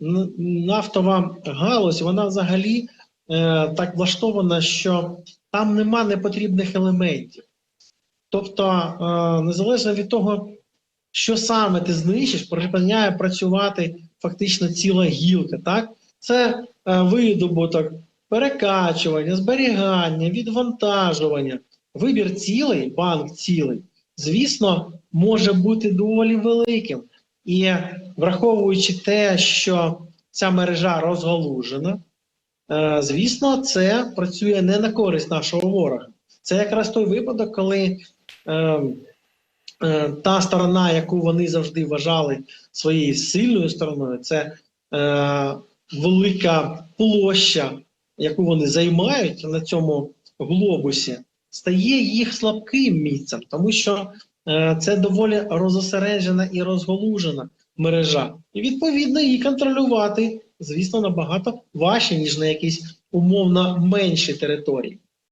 нафтова галузь, вона взагалі е, так влаштована, що там нема непотрібних елементів. Тобто, е, незалежно від того, що саме ти знищиш, припиняє працювати фактично ціла гілка. Так? Це е, видобуток, перекачування, зберігання, відвантажування. Вибір цілей, банк цілей, звісно, може бути доволі великим. І враховуючи те, що ця мережа розгалужена, е, звісно, це працює не на користь нашого ворога. Це якраз той випадок, коли е, е, та сторона, яку вони завжди вважали своєю сильною стороною, це велика площа, яку вони займають на цьому глобусі, стає їх слабким місцем, тому що це доволі розосереджена і розголужена мережа. І відповідно її контролювати, звісно, набагато важче, ніж на якійсь умовно меншій території.